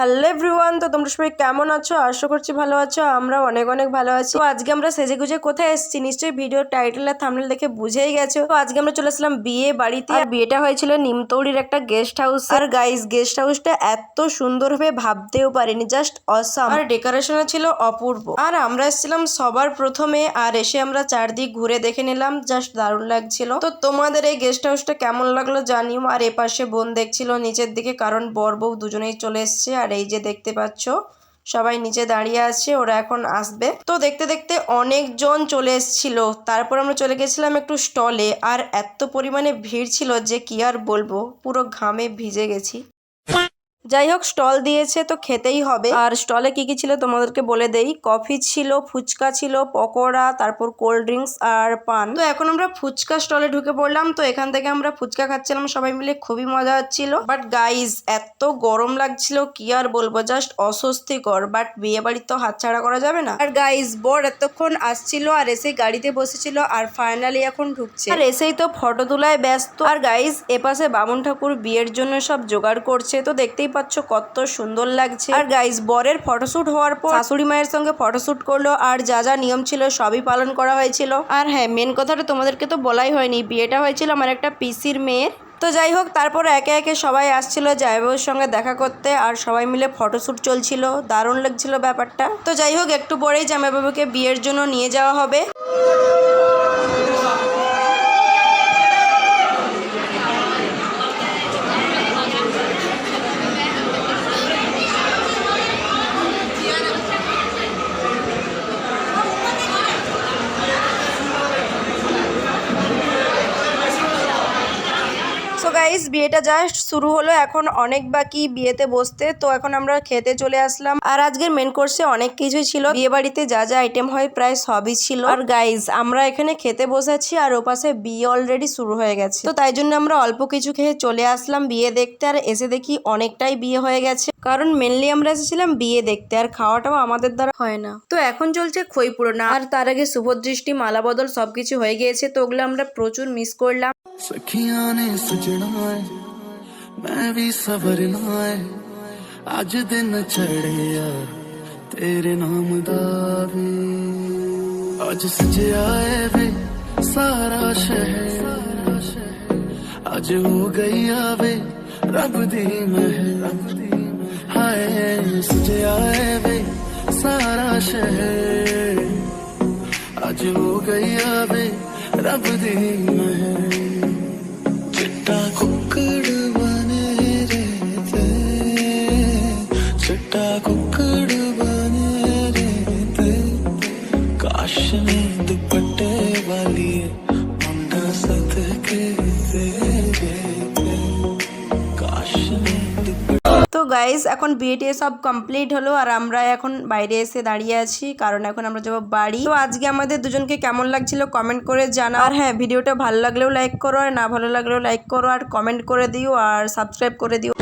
Hello everyone, তো তোমরা সবাই কেমন আছো? আশা করছি ভালো আছো আমরা অনেক অনেক ভালো আছি। তো আজকে আমরা সেজে গুজে কোথায় এসেছি? নিশ্চয়ই ভিডিও টাইটেল আর থামনেল দেখে বুঝেই গেছো। তো আজকে আমরা চলে আসলাম বিয়ে বাড়িতে। আর বিয়েটা হয়েছিল নিমতৌড়ির একটা গেস্ট হাউস আর গাইস গেস্ট হাউসটা এত সুন্দরভাবে ভাবতেও পারিনি জাস্ট অসাম আর ডেকোরেশনও ছিল অপূর্ব। আর আমরা এসেছিলাম সবার প্রথমে, আর এসে আমরা চারদিক ঘুরে দেখে নিলাম জাস্ট দারুণ লাগছিল। তো তোমাদের এই গেস্ট হাউসটা কেমন লাগল জানিও। আর এপাশে বোন দেখছিল, নিচের দিকে, কারণ বর বউ দুজনেই চলে এসছে। আর এই যে দেখতে পাচ্ছ, সবাই নিচে দাঁড়িয়ে আছে, ওরা এখন আসবে। তো দেখতে দেখতে অনেকজন চলে এসেছিল। তারপর আমরা চলে গেছিলাম একটু স্টলে, আর এত পরিমাণে ভিড় ছিল যে কি আর বলব, পুরো ঘামে ভিজে গেছি। যাই হোক, স্টল দিয়েছে তো খেতেই হবে। আর স্টলে কি কি ছিল তোমাদেরকে বলে দেই? কফি ছিল, ফুচকা ছিল, পকোড়া, তারপর কোল্ড ড্রিঙ্কস আর পান। তো এখন আমরা ফুচকা স্টলে ঢুকে পড়লাম। তো এখান থেকে আমরা ফুচকা খাচ্ছিলাম, সবাই মিলে খুবই মজা হচ্ছিল। বাট গাইজ এত গরম লাগছিল, কি আর বলব জাস্ট অস্বস্তিকর। বাট বিয়ে বাড়ি তো হাতছাড়া করা যাবে না। আর গাইজ বর এতক্ষণ আসছিল আর এসে গাড়িতে বসেছিল আর ফাইনালি এখন ঢুকছে। আর এসেই তো ফটো তোলায় ব্যস্ত। আর গাইজ এপাশে বামুন ঠাকুর বিয়ের জন্য সব জোগাড় করছে। তো দেখতেই পাচ্ছ কত সুন্দর লাগছে। আর গাইজ বরের ফটোশুট হওয়ার পর শাশুড়ি মায়ের সঙ্গে ফটোশুট করল, আর যা যা নিয়ম ছিল সবই পালন করা হয়েছিল। আর হ্যাঁ মেন কথাটা তোমাদেরকে তো বলাই হয়নি, বিয়েটা হয়েছিল আমার একটা পিসির মেয়ের। তো যাই হোক, তারপর একে একে সবাই আসছিল জায়বাবুর সঙ্গে দেখা করতে, আর সবাই মিলে ফটোশ্যুট চলছিল। দারুণ লাগছিল ব্যাপারটা। তো যাই হোক, একটু পরেই জামাইবাবুকে বিয়ের জন্য নিয়ে যাওয়া হবে। গাইস বিয়েটা জাস্ট শুরু হলো, এখন অনেক বাকি বিয়েতে বসতে, তো এখন আমরা খেতে চলে আসলাম। আর আজকের মেন কোর্সে অনেক কিছুই ছিল। বিয়ে বাড়িতে যা যা আইটেম হয়, প্রায় সবই ছিল। আর গাইস আমরা এখানে খেতে বসেছি আর ওপাশে বিয়ে অলরেডি শুরু হয়ে গেছে। তো তাই জন্য আমরা অল্প কিছু খেয়ে চলে আসলাম বিয়ে দেখতে। আর এসে দেখি অনেকটাই বিয়ে হয়ে গেছে। কারণ মেনলি আমরা এসেছিলাম বিয়ে দেখতে আর খাওয়াটাও আমাদের দ্বারা হয় না তো এখন চলছে ক্ষয়পূরণ আর তার আগে শুভদৃষ্টি মালা বদল সবকিছু হয়ে গিয়েছে তো ওগুলো আমরা প্রচুর মিস করলাম सखियां ने सजना है मैं भी सवरना है अज दिन चढ़िया तेरे नाम दा वे अज सजया है वे सारा शहर अज हो गई आवे रब दी महल हाय सज आए वे सारा शहर। आज हो गया वे रब दी महर चिट्टा कुकड़ बने रहते। चिट्टा कुकड़ बने रहते। काश नींद पर তো গাইজ এখন বিয়ে সব কমপ্লিট হলো আর আমরা এখন বাইরে এসে দাঁড়িয়ে আছি, কারণ এখন আমরা যাব বাড়ি। তো আজকে আমাদের দুজনকে কেমন লাগছিল কমেন্ট করে জানা আর হ্যাঁ ভিডিওটা ভালো লাগলেও লাইক করো আর না ভালো লাগলেও লাইক করো আর কমেন্ট করে দিও আর সাবস্ক্রাইব করে দিও।